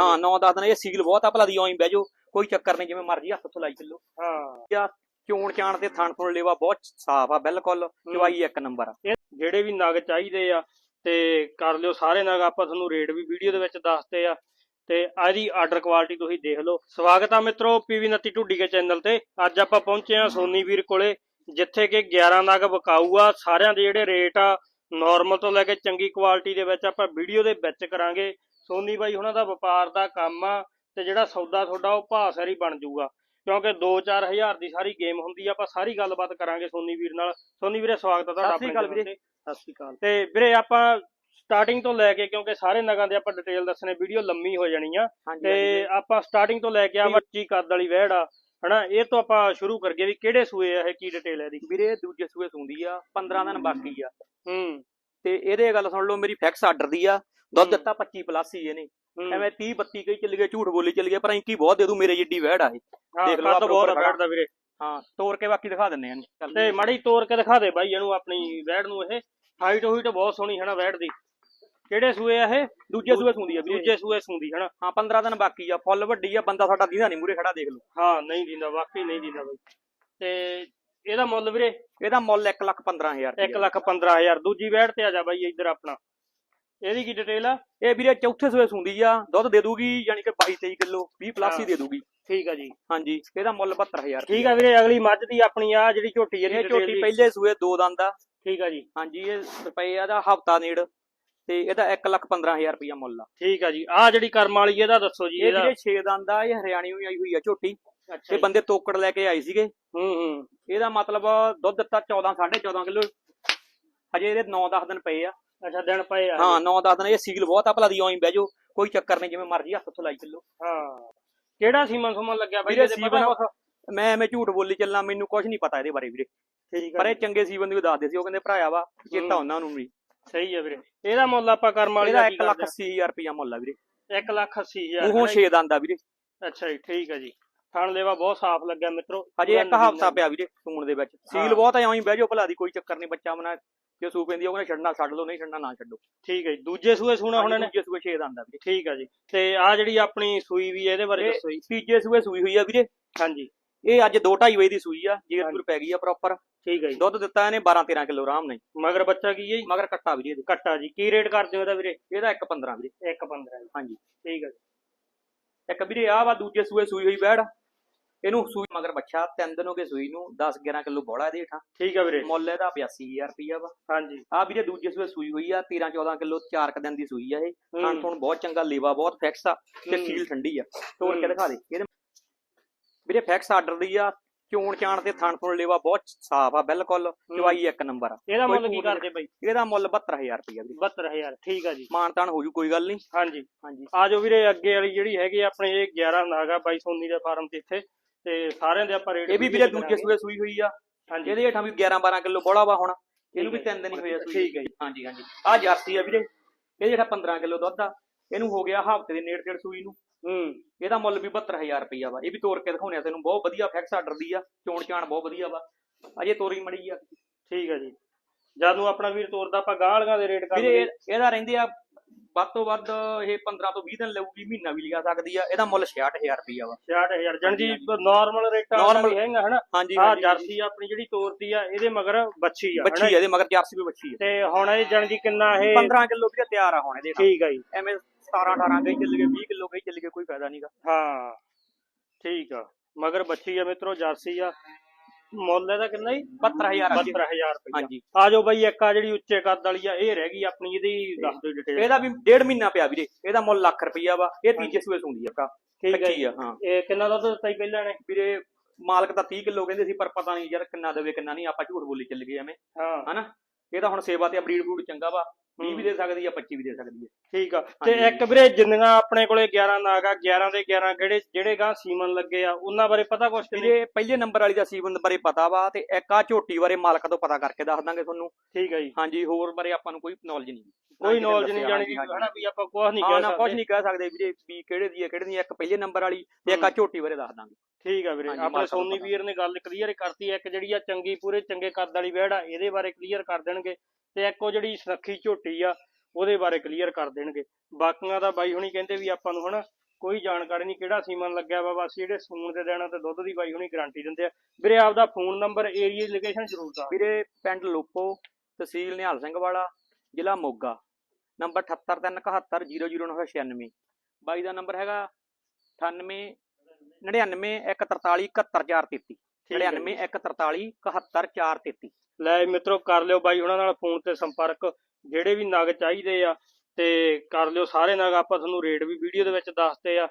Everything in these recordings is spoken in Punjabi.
ਹਾਂ 9-10 ਦਿਨ ਇਹ ਸੀਲ ਬਹੁਤ ਆ ਭਲਾ ਦੀ ਆਈ ਬਹਿ ਜਾਓ ਕੋਈ ਚੱਕਰ ਨਹੀਂ ਜਿਵੇਂ ਮਰਜ਼ੀ ਹੱਥ ਤੋਂ ਲਾਈ ਚੱਲੋ। ਹਾਂ। ਚੋਣ ਚਾਣ ਤੇ ਥਣ ਥਣ ਲੇਵਾ ਬਹੁਤ ਸਾਫ਼ ਆ ਬਿਲਕੁਲ ਚਵਾਈ ਇੱਕ ਨੰਬਰ ਆ। ਜਿਹੜੇ ਵੀ ਨਗ ਚਾਹੀਦੇ ਆ ਤੇ ਕਰ ਲਿਓ ਸਾਰੇ ਨਗ ਆਪਾਂ ਤੁਹਾਨੂੰ ਰੇਟ ਵੀ ਵੀਡੀਓ ਦੇ ਵਿੱਚ ਦੱਸਦੇ ਆ ਤੇ ਆਦੀ ਆਰਡਰ ਕੁਆਲਿਟੀ ਤੁਸੀਂ ਦੇਖ ਲਓ। ਸਵਾਗਤ ਆ ਮਿੱਤਰੋ ਪੀਵੀ ਨੱਤੀ ਢੁੱਡੀ ਕੇ ਚੈਨਲ ਤੇ। ਅੱਜ ਆਪਾਂ ਪਹੁੰਚੇ ਆ ਸੋਨੀ ਵੀਰ ਕੋਲੇ ਜਿੱਥੇ ਕਿ 11 ਨਗ ਵਿਕਾਊ ਆ ਸਾਰਿਆਂ ਦੇ ਜਿਹੜੇ ਰੇਟ ਆ ਨਾਰਮਲ ਤੋਂ ਲੈ ਕੇ ਚੰਗੀ ਕੁਆਲਿਟੀ ਦੇ ਵਿੱਚ ਆਪਾਂ ਵੀਡੀਓ ਦੇ ਵਿੱਚ ਕਰਾਂਗੇ। ਸੋਨੀ ਬਾਈ ਉਹਨਾਂ ਦਾ ਵਪਾਰ ਦਾ ਕੰਮ ਆ ਤੇ ਜਿਹੜਾ ਸੌਦਾ ਤੁਹਾਡਾ ਉਹ ਭਾਅ ਬਣ ਜਾਊਗਾ। ਕਿਉਂਕਿ 2-4 ਹਜ਼ਾਰ ਦੀ ਸਾਰੀ ਗੇਮ ਹੁੰਦੀ ਆ ਆਪਾਂ ਸਾਰੀ ਗੱਲਬਾਤ ਕਰਾਂਗੇ ਸੋਨੀ ਵੀਰ ਨਾਲ। ਸੋਨੀ ਵੀਰੇ ਸਵਾਗਤ ਆ ਤੁਹਾਡਾ ਸ੍ਰੀ ਆਪਣੇ channel ਤੇ। ਸਤਿ ਸ਼੍ਰੀ ਅਕਾਲ। ਤੇ ਵੀਰੇ ਆਪਾਂ ਸਟਾਰਟਿੰਗ ਤੋਂ ਲੈ ਕੇ ਕਿਉਂਕਿ ਸਾਰੇ ਨਗਾਂ ਦੇ ਆਪਾਂ ਡਿਟੇਲ ਦੱਸਣੇ ਵੀਡੀਓ ਲੰਮੀ ਹੋ ਜਾਣੀ ਆ। ਤੇ। ਆਪਾਂ ਸਟਾਰਟਿੰਗ ਤੋਂ ਲੈ ਕੇ ਆ ਵੱਚੀ ਕੱਦ ਵਾਲੀ ਵਹਿੜ ਆ। ਹਨਾ ਇਹ ਤੋਂ ਆਪਾਂ ਸ਼ੁਰੂ ਕਰੀਏ ਵੀ ਕਿਹੜੇ ਸੂਏ ਆ ਇਹ ਕੀ ਡਿਟੇਲ ਹੈ ਇਹਦੀ? ਵੀਰੇ ਦੂਜੇ ਸੂਏ ਸੁੰਦੀ ਆ 15 ਦਿਨ ਬਾਕੀ ਆ। ਹੂੰ। ਤੇ ਇਹਦੇ ਗੱਲ ਸੁਣ ਲਓ ਮੇਰੀ ਫਿਕਸ ਆਰਡਰ ਦੀ ਆ। ਦੁੱਧ ਹੂੰ। ਦਿੱਤਾ 25 ਪਲੱਸ ਹੀ ਇਹਨੇ। ਹੂੰ। ਐਵੇਂ 30 32 ਕਈ ਚੱਲ ਗਏ ਝੂਠ ਬੋਲੀ ਚੱਲ ਗਏ ਪਰ ਇੰਕੀ ਬਹੁਤ ਦੇ ਦੂ ਮੇਰੇ ਜਿੱਡੀ ਵਹਿੜ ਆ ਇਹ। ਹਾਂ, ਦੇਖ ਲਓ ਬਹੁਤ ਆ ਬਰਾਬਰ ਵਹਿੜ ਦਾ ਵੀਰੇ। ਹਾਂ ਤੋੜ ਕੇ ਬਾਕੀ ਦਿਖਾ ਦਿੰਨੇ ਆ। ਤੇ ਮਾੜੀ ਤੋੜ ਕੇ ਦਿਖਾ ਦੇ ਬਾਈ ਇਹਨੂੰ ਆਪਣੀ ਵਹਿੜ ਨੂੰ ਇਹ। ਹਾਈਟ ਹੋਈਟ ਬਹੁਤ ਸੋਹਣੀ ਹਨਾ ਵਹਿੜ ਦੀ। ਕਿਹੜੇ ਸੂਏ ਆ ਇਹ? ਦੂਜੇ ਸੂਏ ਸੁੰਦੀ ਆ ਦੂਜੇ ਸੂਏ ਸੁੰਦੀ ਹਨਾ ਹਾਂ 15 ਦਿਨ ਬਾਕੀ ਆ ਫੁੱਲ ਵੱਡੀ ਆ ਬੰਦਾ ਸਾਡਾ ਦੀਦਾ ਨਹੀਂ ਮੂਰੇ ਖੜਾ ਦੇਖ ਲਓ। ਹਾਂ ਨਹੀਂ ਦਿੰਦਾ ਵਾਕਈ ਨਹੀਂ ਦਿੰਦਾ ਬਾਈ। ਤੇ ਇਹਦਾ ਮੁੱਲ ਵੀਰੇ? ਇਹਦਾ ਮੁੱਲ 1 ਲੱਖ 15000 1 ਲੱਖ 15000 ਦੂਜੀ ਵਹਿੜ ਤੇ ਆ ਜਾ ਬਾਈ ਇੱਧਰ ਆਪਣਾ। ਇਹਦੀ ਕੀ ਡਿਟੇਲ ਆ? ਇਹ ਵੀਰੇ ਚੌਥੇ ਸੂਏ ਸੁੰਦੀ ਆ ਦੁੱਧ ਦੇ ਦੂਗੀ ਯਾਨੀ ਕਿ 22 23 ਕਿਲੋ 20 ਪਲੱਸ ਹੀ। ਦੇ ਦੂਗੀ। ਠੀਕ ਆ ਜੀ। ਹਾਂਜੀ ਇਹਦਾ ਮੁੱਲ 72000 ਠੀਕ ਆ ਵੀਰੇ ਅਗਲੀ ਮੱਝ ਦੀ ਆਪਣੀ ਆ ਜਿਹੜੀ ਝੋਟੀ ਇਹਦੀ ਇਹ ਝੋਟੀ। ਪਹਿਲੇ ਸੂਏ ਦੋ ਦੰਦ ਆ। ਠੀਕ ਆ ਜੀ। ਹਾਂਜੀ ਇਹ ਰੁਪਏ ਦਾ ਹਫਤਾ ਨੇੜ ਤੇ ਇਹਦਾ 1 ਲੱਖ 15000 ਰੁਪਇਆ ਮੁੱਲ ਆ। ਠੀਕ ਆ ਜੀ। ਆ ਜਿਹੜੀ ਕਰਮ ਵਾਲੀ ਇਹਦਾ ਦੱਸੋ ਜੀ ਇਹ ਇਹਦਾ। ਵੀਰੇ 6 ਦੰਦ ਆ ਇਹ ਹਰਿਆਣੀ ਹੋਈ ਆਈ ਹੋਈ ਆ ਝੋਟੀ। ਇਹ ਜੀ। ਬੰਦੇ ਤੋਕੜ ਲੈ ਕੇ ਆਏ ਸੀਗੇ। ਹੂੰ ਹੂੰ। ਇਹਦਾ ਮਤਲਬ ਦੁੱਧ ਦਿੱਤਾ 14 14.5 ਕਿਲੋ। ਹਜੇ ਇਹਦੇ 9-10 ਦਿਨ ਪਏ ਆ। ਅੱਛਾ ਦਿਨ ਪਏ ਆ ਹਾਂ 9-10 ਦਿਨ ਇਹ ਸੀਲ ਬਹੁਤ ਆ ਭਲਾ ਦੀ ਆਈ ਬਹਿ ਜਾਓ। ਕੋਈ ਚੱਕਰ ਨਹੀਂ ਜਿਵੇਂ ਮਰਜ਼ੀ ਹੱਥ ਤੋਂ ਲਾਈ ਚੱਲੋ। ਹਾਂ। ਕਿਹੜਾ ਸੀਮਨ ਸੁਮਨ ਲੱਗਿਆ ਬਾਈ? ਇਹਦੇ ਪਤਾ ਮੈਂ ਐਵੇਂ ਝੂਠ ਬੋਲੀ ਚੱਲਾਂ ਮੈਨੂੰ ਕੁਝ ਨਹੀਂ ਪਤਾ ਇਹਦੇ ਬਾਰੇ ਵੀਰੇ। ਠੀਕ ਪਰ ਆ ਇਹ ਜੀ। ਚੰਗੇ ਸੀਵਨ ਵੀ ਦੱਸਦੇ ਸੀ ਉਹ ਕਹਿੰਦੇ ਭਰਾਇਆ ਵਾ ਚੇਤਾ ਹੂੰ। ਉਹਨਾਂ ਨੂੰ ਵੀ। ਸਹੀ ਆ ਵੀਰੇ। ਇਹਦਾ ਮੁੱਲ ਆਪਾਂ ਕਰਮ ਵਾਲੀ ਦਾ 1 ਲੱਖ 80000 ਰੁਪਇਆ ਮੁੱਲ ਆ ਵੀਰੇ। 1 ਲੱਖ 80000 ਉਹ 6 ਦੰਦ ਆ ਵੀਰੇ। ਅੱਛਾ ਜੀ ਠੀਕ ਆ ਜੀ। ਥਣ ਲੈਵਾ ਬਹੁਤ ਸਾਫ਼ ਲੱਗਿਆ ਮਿੱਤਰੋ। ਹਜੇ ਇੱਕ ਪੂਰਾ ਹਫਤਾ ਪਿਆ ਵੀਰੇ ਸੂਣ ਦੇ ਵਿੱਚ। ਸੀਲ ਹਾਂ। ਬਹੁਤ ਐਂ ਬਹਿ ਜਾਓ ਭਲਾ ਦੀ ਕੋਈ ਚੱਕਰ ਨਹੀਂ ਬੱਚਾ ਮਨਾ ਜੇ ਸੂ ਪੈਂਦੀ ਆ, ਉਹਨੇ ਛੱਡਣਾ ਛੱਡ ਲਓ ਨਹੀਂ ਛੱਡਣਾ ਨਾ ਛੱਡੋ। ਠੀਕ ਹੈ ਜੀ। ਦੂਜੇ ਸੂਏ ਸੂਣਾ ਹੁਣ ਨੇ? ਦੂਜੇ ਸੂਏ 6 ਦੰਦ ਆ ਵੀਰੇ ਠੀਕ ਆ ਜੀ। ਤੇ ਆ ਜਿਹੜੀ ਆਪਣੀ ਸੂਈ ਵੀ ਇਹਦੇ ਬਾਰੇ ਦੱਸੋ ਜੀ। ਤੀਜੇ ਸੂਏ ਸੂਈ ਹੋਈ ਆ ਵੀਰੇ। ਹਾਂਜੀ। ਇਹ ਅੱਜ 2.5 ਵਜੇ ਦੀ ਸੂਈ ਆ ਜੀਰ ਹਾਂਜੀ। ਪੂਰ ਪੈ ਗਈ ਆ ਪ੍ਰੋਪਰ ਠੀਕ ਹੈ ਜੀ। ਦੁੱਧ ਦਿੱਤਾ ਇਹਨੇ 12 13 ਕਿਲੋ ਆਰਾਮ ਨਾਲ। ਮਗਰ ਬੱਚਾ ਕੀ ਹੈ ਜੀ? ਮਗਰ ਕੱਟਾ ਵੀਰੇ ਇਹਦੇ। ਕੱਟਾ ਜੀ। ਕੀ ਰੇਟ ਕਰਦੇ ਹੋ ਇਹਦਾ ਵੀਰੇ? ਇਹਦਾ 1 15 ਵੀਰੇ। 1 15 ਹਾਂਜੀ। ਠੀਕ ਹੈ ਜੀ। ਇੱਕ ਵੀਰੇ ਆ ਵਾ ਦੂਜੇ ਸੂਏ ਸੂਈ ਹੋਈ ਬੈੜ। ਇਹਨੂੰ ਸੂਈ ਮਗਰ ਬੱਚਾ ਤਿੰਨ ਦਿਨ ਹੋ ਗਏ ਸੂਈ ਨੂੰ 10 11 ਕਿਲੋ ਬੋਲਾ ਇਹਦੇ ਹੇਠਾਂ। ਠੀਕ ਹੈ ਵੀਰੇ। ਮੁੱਲ ਇਹਦਾ 82000 ਰੁਪਇਆ ਵਾ। ਹਾਂਜੀ। ਆ ਵੀਰੇ ਦੂਜੇ ਸੂਏ ਸੂਈ ਹੋਈ ਆ 13 14 ਕਿਲੋ 4 ਕ ਦਿਨ ਦੀ ਸੂਈ ਆ ਇਹ। ਖਾਣ ਤੋਂ ਬਹੁਤ ਚੰਗਾ ਲੇਵਾ ਬਹੁਤ ਫਿਕਸ ਆ ਤੇ। ਸੀਲ ਠੰਡੀ ਆ। ਤੋੜ ਕੇ। ਦਿਖਾ ਦੇ। ਇਹਦੇ ਵੀਰੇ ਫਿਕਸ ਆਰਡਰ ਦੀ ਆ ਚੋਣ ਚਾਣ ਤੇ ਥਣ ਤੋਂ ਲੇਵਾ ਬਹੁਤ ਸਾਫ਼ ਆ ਬਿਲਕੁਲ ਚਵਾਈ ਇੱਕ ਨੰਬਰ ਆ। ਇਹਦਾ ਮੁੱਲ ਕੀ ਕਰਦੇ ਬਾਈ? ਇਹਦਾ ਮੁੱਲ 72000 ਰੁਪਇਆ ਵੀਰੇ। 72000 ਠੀਕ ਆ ਜੀ। ਮਾਨ ਤਾਨ ਹੋ ਜੂ ਕੋਈ ਗੱਲ ਨਹੀਂ। ਹਾਂਜੀ। ਹਾਂਜੀ। ਆ ਜੋ ਵੀਰੇ ਅੱਗੇ ਵਾਲੀ ਜਿਹੜੀ ਹੈਗੀ ਆ ਆਪਣੇ ਇਹ 11 ਨਾਗਾ ਬਾਈ ਸੋਨੀ ਦੇ ਫਾਰਮ ਤੇ ਇੱਥੇ। ਤੇ ਸਾਰਿਆਂ ਦੇ ਆਪਾਂ ਰੇਟ ਇਹ ਵੀ ਵੀਰੇ ਦੂਜੇ ਸੂਏ ਸੂਈ ਹੋਈ ਆ। ਹਾਂਜੀ। ਇਹਦੇ ਹੇਠਾਂ ਵੀ 11 12 ਕਿਲੋ ਬੋਲਾ ਵਾ ਹੁਣ। ਇਹਨੂੰ ਵੀ ਠੀਕ ਹੈ। ਤਿੰਨ ਦਿਨ ਹੀ ਹੋਏ ਆ ਸੂਈ। ਠੀਕ ਹੈ ਜੀ। ਹਾਂਜੀ ਹਾਂਜੀ। ਆ ਜਰਸੀ ਆ ਵੀਰੇ। ਇਹਦੇ ਹੇਠਾਂ 15 ਕਿਲੋ ਦੁੱਧ ਆ। ਇਹਨੂੰ ਹੋ ਗਿਆ ਹਫ਼ਤੇ ਦੇ ਨੇੜੇ ਤੇੜ ਸੂਈ ਨੂੰ। ਹੂੰ। ਇਹਦਾ ਮੁੱਲ ਵੀ 72000 ਰੁਪਇਆ ਵਾ। ਇਹ ਵੀ ਤੋੜ ਕੇ ਦਿਖਾਉਣੇ ਆ ਤੈਨੂੰ। ਬਹੁਤ ਵਧੀਆ ਫਿਕਸ ਆਰਡਰ ਦੀ ਆ। ਚੋਣ ਚਾਣ ਬਹੁਤ ਵਧੀਆ ਵਾ। ਅਜੇ ਤੋਰੀ ਮੜੀ ਆ। ਠੀਕ ਹੈ ਜੀ। ਜਦ ਨੂੰ ਆਪਣਾ ਵੀਰ ਤੋਰਦਾ ਆਪਾਂ ਗਾਂ ਵਾਲੀਆਂ ਦੇ ਰੇਟ ਕਰ ਵੀਰੇ ਇਹ- ਇਹਦਾ ਰਹਿੰਦੇ ਆ ਵੱਧ ਤੋਂ ਵੱਧ ਇਹ 15 ਤੋਂ 20 ਦਿਨ ਲਊਗੀ ਮਹੀਨਾ ਵੀ ਲਿਆ ਸਕਦੀ ਆ। ਇਹਦਾ ਮੁੱਲ 66000 ਰੁਪਇਆ ਵਾ। 66000 ਜਣ ਜੀ ਨਾਰਮਲ ਰੇਟਾਂ ਵੀ ਹੈਗਾ ਹਨਾ? ਹਾਂਜੀ ਆ ਜਰਸੀ ਆਪਣੀ ਜਿਹੜੀ ਤੋਰਦੀ ਆ ਇਹਦੇ ਮਗਰ ਬੱਚੀ ਆ ਬੱਚੀ ਆ ਇਹਦੇ ਮਗਰ ਜਰਸੀ ਵੀ ਬੱਚੀ ਆ। ਤੇ ਹੁਣ ਇਹ ਜਣ ਜੀ ਕਿੰਨਾ ਇਹ 15 ਕਿਲੋ ਵੀ ਤਿਆਰ ਆ ਹੁਣ ਇਹਦੇ। ਠੀਕ ਆ ਜੀ। ਐਵੇਂ 17 18 ਗਈ ਚੱਲ ਗਏ 20 ਕਿਲੋ ਗਈ ਚੱਲ ਗਏ ਕੋਈ ਫਾਇਦਾ ਨਹੀਂਗਾ ਹਾਂ ਠੀਕ ਆ। ਮਗਰ ਬੱਚੀ ਆ ਮਿੱਤਰੋ ਜਰਸੀ ਆ। ਮੁੱਲ ਇਹਦਾ ਕਿੰਨਾ ਜੀ? 72000 ਆ ਜੀ। 72000 ਰੁਪਏ ਹਾਂਜੀ। ਆ ਜਾਓ ਬਾਈ ਇੱਕ ਆ ਜਿਹੜੀ ਉੱਚੇ ਕੱਦ ਵਾਲੀ ਆ ਇਹ ਰਹਿ ਗਈ ਆਪਣੀ ਇਹਦੀ ਦੱਸ ਦਿਓ ਡਿਟੇਲ ਇਹਦਾ ਵੀ ਡੇਢ ਮਹੀਨਾ ਪਿਆ ਵੀਰੇ ਇਹਦਾ ਮੁੱਲ ਲੱਖ ਰੁਪਇਆ ਵਾ ਇਹ ਤੀਜੇ ਸੂਏ ਸੁੰਦੀ ਆ ਭਰਾ ਠੀਕ ਹੈ ਹਾਂ। ਇਹ ਕਿੰਨਾ ਦੁੱਧ ਦਿੱਤਾ ਜੀ ਪਹਿਲਾਂ ਨੇ ਵੀਰੇ ਮਾਲਕ ਤਾਂ 30 ਕਿਲੋ ਕਹਿੰਦੇ ਸੀ ਪਰ ਪਤਾ ਨਹੀਂ ਯਾਰ ਕਿੰਨਾ ਦੇਵੇ ਕਿੰਨਾ ਨਹੀਂ ਆਪਾਂ ਝੂਠ ਬੋਲੀ ਚੱਲ ਗਏ ਐਵੇਂ। ਹਾਂ। ਹਨਾ? ਇਹ ਤਾਂ ਹੁਣ ਸੇਵਾ ਤੇ ਬਰੀਡ ਬਰੂਡ ਚੰਗਾ ਵਾ। 20 ਵੀ ਹੂੰ। ਦੇ ਸਕਦੀ ਆ 25 ਵੀ ਦੇ ਸਕਦੀ ਆ ਠੀਕ ਆ ਤੇ। ਇੱਕ ਵੀਰੇ ਜਿੰਨੀਆਂ ਆਪਣੇ ਕੋਲੇ 11 ਨਾਗ ਆ 11 ਦੇ 11 ਕਿਹੜੇ ਜਿਹੜੇ ਗਾਂ ਸੀਮਨ ਲੱਗੇ ਆ ਉਹਨਾਂ ਬਾਰੇ ਪਤਾ ਕੁਛ ਕਿ ਨਹੀਂ ਵੀਰੇ ਪਹਿਲੇ ਨੰਬਰ ਵਾਲੀ ਦਾ ਸੀਵਨ ਬਾਰੇ ਪਤਾ ਵਾ ਤੇ ਇੱਕ ਆ ਝੋਟੀ ਬਾਰੇ ਮਾਲਕ ਤੋਂ ਪਤਾ ਕਰਕੇ ਦੱਸ ਦਾਂਗੇ ਤੁਹਾਨੂੰ ਠੀਕ ਆ ਜੀ ਹਾਂਜੀ ਹੋਰ ਬਾਰੇ ਆਪਾਂ ਨੂੰ ਕੋਈ ਨੌਲੇਜ ਨਹੀਂ ਕੋਈ ਨੌਲੇਜ ਨਹੀਂ ਜਾਣੀ ਹਨਾ ਵੀ ਆਪਾਂ ਕੁਝ ਨਹੀਂ ਹਾਂ ਕਹਿ ਨਾ ਕੁਝ ਸਕਦੇ ਨਹੀਂ ਕਹਿ ਸਕਦੇ ਵੀਰੇ ਵੀ ਕਿਹੜੇ ਦੀ ਹੈ ਕਿਹੜੇ ਦੀ ਹੈ। ਇੱਕ ਪਹਿਲੇ ਨੰਬਰ ਵਾਲੀ ਤੇ ਇੱਕ ਆ ਹੂੰ। ਝੋਟੀ ਬਾਰੇ ਦੱਸ ਦਾਂਗੇ ਠੀਕ ਆ ਵੀਰੇ ਆਪਣੇ ਸੋਨੀ। ਵੀਰ ਨੇ ਗੱਲ ਕਲੀਅਰ ਕਰਤੀ ਇੱਕ ਜਿਹੜੀ ਆ ਚੰਗੀ ਪੂਰੇ ਚੰਗੇ ਕੱਦ ਵਾਲੀ ਵਹਿੜ ਆ ਇਹਦੇ ਬਾਰੇ ਕਲੀਅਰ ਕਰ ਦੇਣਗੇ ਤੇ ਇੱਕ ਉਹ ਜਿਹੜੀ ਸੁਰੱਖੀ ਝੋਟੀ ਆ, ਉਹਦੇ ਬਾਰੇ ਕਲੀਅਰ ਕਰ ਦੇਣਗੇ। ਬਾਕੀਆਂ ਦਾ ਬਾਈ ਹੁਣੀ ਕਹਿੰਦੇ ਵੀ ਆਪਾਂ ਨੂੰ ਹਨਾ, ਕੋਈ ਜਾਣਕਾਰੀ ਨਹੀਂ ਕਿਹੜਾ ਸੀਮਨ ਲੱਗਿਆ ਵਾ, ਬਸ ਜਿਹੜੇ ਸੂਣ ਦੇ ਦੇਣਾ ਤੇ ਦੁੱਧ ਦੀ ਬਾਈ ਹੁਣੀ ਗਾਰੰਟੀ ਦਿੰਦੇ ਆ। ਵੀਰੇ, ਆਪਦਾ ਫੋਨ ਨੰਬਰ ਏਰੀਆ ਲੋਕੇਸ਼ਨ ਜ਼ਰੂਰ ਦੱਸ। ਵੀਰੇ, ਪਿੰਡ ਲੋਪੋ, ਤਹਿਸੀਲ ਨਿਹਾਲ ਸਿੰਘ ਵਾਲਾ, ਜ਼ਿਲ੍ਹਾ ਮੋਗਾ। ਨੰਬਰ 7837700996 ਬਾਈ ਦਾ ਨੰਬਰ ਹੈਗਾ 98 99 143 71433 99 143 71433 ਲੈ ਮਿੱਤਰੋ ਕਰ ਲਿਓ ਬਾਈ ਉਹਨਾਂ ਨਾਲ ਫੋਨ ਤੇ ਸੰਪਰਕ। ਜਿਹੜੇ ਵੀ ਨਗ ਚਾਹੀਦੇ ਆ ਤੇ ਕਰ ਲਿਓ ਸਾਰੇ ਨਗ। ਆਪਾਂ ਤੁਹਾਨੂੰ ਰੇਟ ਵੀ ਵੀਡੀਓ ਦੇ ਵਿੱਚ ਦੱਸਦੇ ਆ।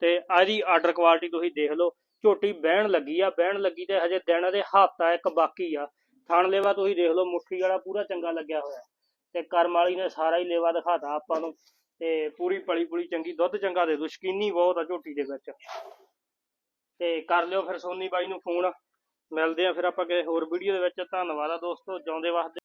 ਤੇ ਆਦੀ ਆਰਡਰ ਕੁਆਲਿਟੀ ਤੁਸੀਂ ਦੇਖ ਲਓ। ਝੋਟੀ ਬਹਿਣ ਲੱਗੀ ਆ ਬਹਿਣ ਲੱਗੀ ਤੇ ਹਜੇ ਦਿਨ ਦੇ ਹਫਤਾ ਇੱਕ ਬਾਕੀ ਆ। ਥਣ ਲੇਵਾ ਤੁਸੀਂ ਦੇਖ ਲਓ ਮੁੱਠੀ ਵਾਲਾ ਪੂਰਾ ਚੰਗਾ ਲੱਗਿਆ ਹੋਇਆ। ਤੇ ਕਰਮ ਵਾਲੀ ਨੇ ਸਾਰਾ ਹੀ ਲੇਵਾ ਦਿਖਾਤਾ ਆਪਾਂ ਨੂੰ। ਤੇ ਪੂਰੀ ਪਲੀ ਪੁਲੀ ਚੰਗੀ ਦੁੱਧ ਚੰਗਾ ਦੇ ਦੋ ਸ਼ਕੀਨੀ ਬਹੁਤ ਆ ਝੋਟੀ ਦੇ ਵਿੱਚ। ਤੇ ਕਰ ਲਿਓ ਫਿਰ ਸੋਨੀ ਬਾਈ ਨੂੰ ਫੋਨ। ਮਿਲਦੇ ਆ ਫਿਰ ਆਪਾਂ ਕਿਸੇ ਹੋਰ ਵੀਡੀਓ ਦੇ ਵਿੱਚ। ਧੰਨਵਾਦ ਆ ਦੋਸਤੋ, ਜਿਉਂਦੇ ਵਸਦੇ